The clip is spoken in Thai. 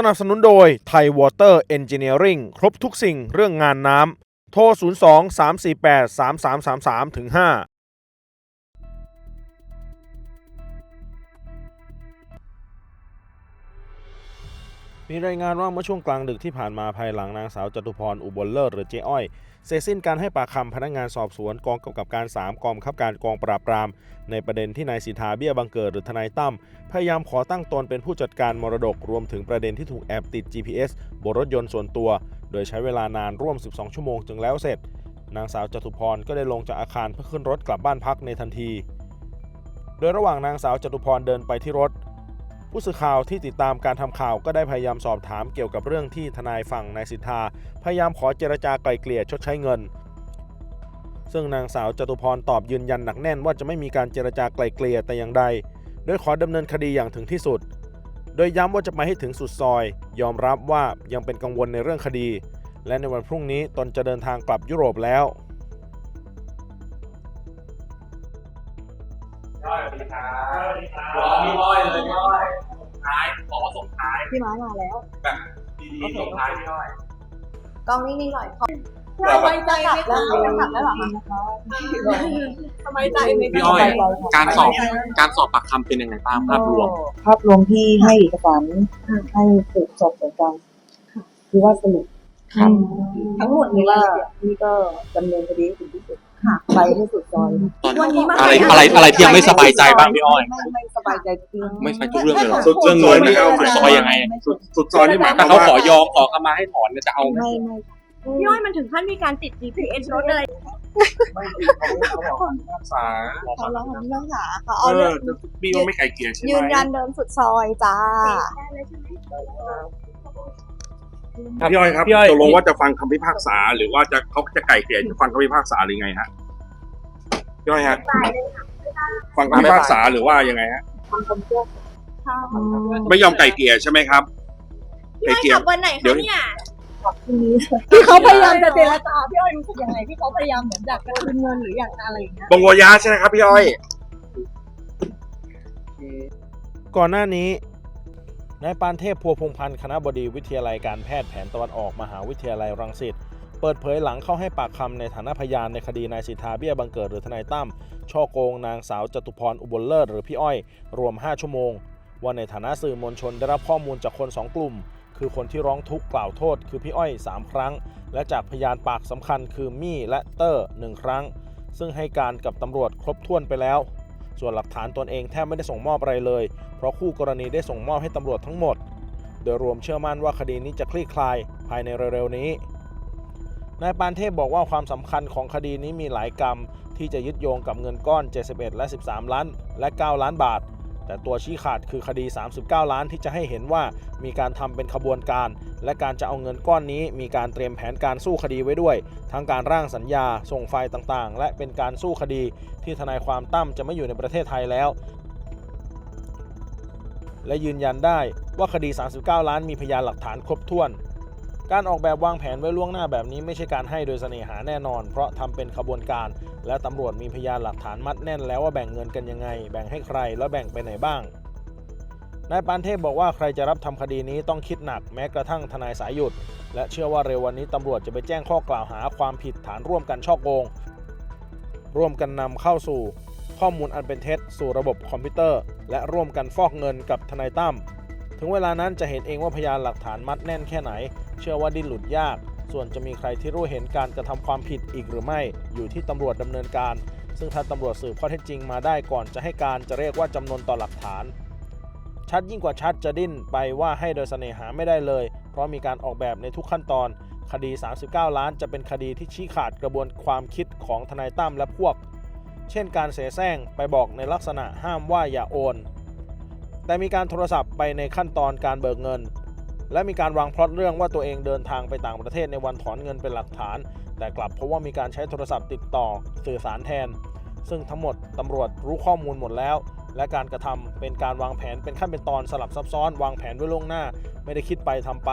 สนับสนุนโดยไทยวอเตอร์เอนจิเนียริงครบทุกสิ่งเรื่องงานน้ำ โทร 02 348 3333ถึง5 มีรายงานว่าเมื่อช่วงกลางดึกที่ผ่านมาภายหลังนางสาวจตุพรอุบลเลิศหรือเจ๊อ้อย เสร็จสิ้นการให้ปากคำพนักงานสอบสวนกองกำกับการ 3 กองบังคับการกองปราบปราม ในประเด็นที่นายสิทธาเบี้ยบังเกิดหรือทนายตั้มพยายามขอตั้งตนเป็นผู้จัดการมรดกรวมถึงประเด็นที่ถูกแอบติด GPS บนรถยนต์ส่วนตัว โดยใช้เวลานานร่วม 12 ชั่วโมงจึงแล้วเสร็จ นางสาวจตุพรก็ได้ลงจากอาคารเพื่อขึ้นรถกลับบ้านพักในทันที โดยระหว่างนางสาวจตุพรเดินไปที่รถ ผู้สื่อข่าวที่ติดตามการทำข่าวก็ได้พยายามสอบถามเกี่ยวกับเรื่องที่ทนายฝั่งนายสิทธา พยายามขอเจรจาไกล่เกลี่ยชดใช้เงิน ซึ่งนางสาวจตุพรตอบยืนยันหนักแน่นว่าจะไม่มีการเจรจาไกล่เกลี่ยแต่อย่างใด โดยขอดำเนินคดีอย่างถึงที่สุด โดยย้ำว่าจะไปให้ถึงสุดซอย ยอมรับว่ายังเป็นกังวลในเรื่องคดี และในวันพรุ่งนี้ตนจะเดินทางกลับยุโรปแล้ว สวัสดีครับสวัสดีครับรอพี่อ้อยเลยพี่อ้อยส่งท้ายขอส่งท้ายพี่ม้ามาแล้ว แบบดีๆส่งท้ายพี่อ้อยกล้องนิ่งๆหน่อยขอเผื่อแบบจะกลับแล้วจกลับแล้วหรอคะสบายใจไหมพี่อ้อยการสอบการสอบปากคำเป็นยังไงบ้างภาพรวม ภาพรวมที่ให้เอกสารให้สืบสอบสวนกลางคือว่าสรุปทั้งหมดนี้ว่านี่ก็ดำเนินคดีถึงที่สุด ไปให้สุดซอยตอนวันนี้มาอะไรอะไรอะไรที่ยังไม่สบายใจบ้างพี่อ้อย ไม่ไม่สบายใจจริงไม่ใช่ทุกเรื่องเลยเหรอสุดเรื่องเงินนะครับสุดซอยยังไงสุดสุดซอยนี่หมายคถ้าวามเขาว่าขอยอมขอขมาให้ถอนเนี่ยจะเอาไหมไม่ไม่พี่อ้อยมันถึงขั้นมีการติด GPS รถเลยไม่เขาบอกเขาบอกภาษาเขาร้องเรื่องหาเขาเอเอาเรื่อองจะพี่ว่าไม่ไกลเกลี่ยใช่ไหมยืนยันเดินสุดซอยจ้า พี่อ้อยครับพี่อ้อย ตกลงว่าจะฟังคำพิพากษา หรือว่าจะเขาจะไกลเกลี่ยจะฟังคำพิพากษาหรือไงฮะ พี่อ้อยฮะฟังคำพิพากษาหรือว่ายังไงฮะไม่ยอมไกลเกลี่ยใช่ไหมครับไกลพี่อ้อยเกลี่ยกลับวันไหนเดี๋ยคะวเนี่ยพรุ่งนี้ที่เขาพยายามจะเจรจาพี่อ้อยรู้สึกยังไงที่เขาพยายามเหมือนอยากจะคืนเงินหรืออยากจะอะไรอย่างเงี้ยบงโวยาใช่ไหมครับพี่อ้อย ก่อนหน้านี้นายปานเทพพัวพงพันธ์คณะบดีวิทยาลัยการแพทย์แผนตะวันออกมหาวิทยาลัยรังสิต เปิดเผยหลังเข้าให้ปากคำในฐานะพยานในคดีนายสิทธาเบี้ยบังเกิดหรือทนายตั้มช่อโกงนางสาวจตุพรอุบลเลิศหรือพี่อ้อย รวม 5 ชั่วโมง ว่าในฐานะสื่อมวลชนได้รับข้อมูลจากคน 2 กลุ่ม คือคนที่ร้องทุกข์กล่าวโทษ คือพี่อ้อย 3 ครั้ง และจากพยานปากสำคัญคือมี่และเตอร์1ครั้ง ซึ่งให้การกับตำรวจครบถ้วนไปแล้ว ส่วนหลักฐานตนเองแทบไม่ได้ส่งมอบอะไรเลย เพราะคู่กรณีได้ส่งมอบให้ตำรวจทั้งหมด โดยรวมเชื่อมั่นว่าคดีนี้จะคลี่คลายภายในเร็วๆนี้ นายปานเทพบอกว่าความสำคัญของคดีนี้มีหลายกรรม ที่จะยึดโยงกับเงินก้อน 71 และ 13 ล้าน และ 9 ล้านบาท แต่ตัวชี้ขาดคือคดี 39 ล้านที่จะให้เห็นว่ามีการทำเป็นขบวนการ และการจะเอาเงินก้อนนี้ มีการเตรียมแผนการสู้คดีไว้ด้วย ทั้งการร่างสัญญา ส่งไฟล์ต่างๆ และเป็นการสู้คดีที่ทนายความตั้มจะไม่อยู่ในประเทศไทยแล้ว และยืนยันได้ว่าคดี 39 ล้านมีพยานหลักฐานครบถ้วน การออกแบบวางแผนไว้ล่วงหน้าแบบนี้ไม่ใช่การให้โดยเสน่หาแน่นอน เพราะทำเป็นขบวนการ และตำรวจมีพยานหลักฐานมัดแน่นแล้วว่าแบ่งเงินกันยังไง แบ่งให้ใครและแบ่งไปไหนบ้างนายปานเทพบอกว่าใครจะรับทำคดีนี้ต้องคิดหนักแม้กระทั่งทนายสายหยุด และเชื่อว่าเร็ววันนี้ตำรวจจะไปแจ้งข้อกล่าวหาความผิดฐานร่วมกันช่อโกง ร่วมกันนำเข้าสู่ ข้อมูลอันเป็นเท็จสู่ระบบคอมพิวเตอร์ และร่วมกันฟอกเงินกับทนายตั้ม ถึงเวลานั้นจะเห็นเองว่าพยานหลักฐานมัดแน่นแค่ไหน เชื่อว่าดิ้นหลุดยาก ส่วนจะมีใครที่รู้เห็นการกระทำความผิดอีกหรือไม่ อยู่ที่ตำรวจดำเนินการ ซึ่งถ้าตำรวจสืบข้อเท็จจริงมาได้ก่อนจะให้การจะเรียกว่าจำนวนต่อหลักฐาน ชัดยิ่งกว่าชัดจะดิ้นไปว่าให้โดยเสน่หาไม่ได้เลย เพราะมีการออกแบบในทุกขั้นตอน คดี 39 ล้านจะเป็นคดีที่ชี้ขาดกระบวนความคิดของทนายตั้มและพวก เช่นการเสแสร้งไปบอกในลักษณะห้ามว่าอย่าโอน แต่มีการโทรศัพท์ไปในขั้นตอนการเบิกเงิน และมีการวางพล็อตเรื่องว่าตัวเองเดินทางไปต่างประเทศในวันถอนเงินเป็นหลักฐาน แต่กลับพบว่ามีการใช้โทรศัพท์ติดต่อสื่อสารแทน ซึ่งทั้งหมดตำรวจรู้ข้อมูลหมดแล้ว และการกระทำเป็นการวางแผนเป็นขั้นเป็นตอนสลับซับซ้อน วางแผนไว้ล่วงหน้า ไม่ได้คิดไปทำไป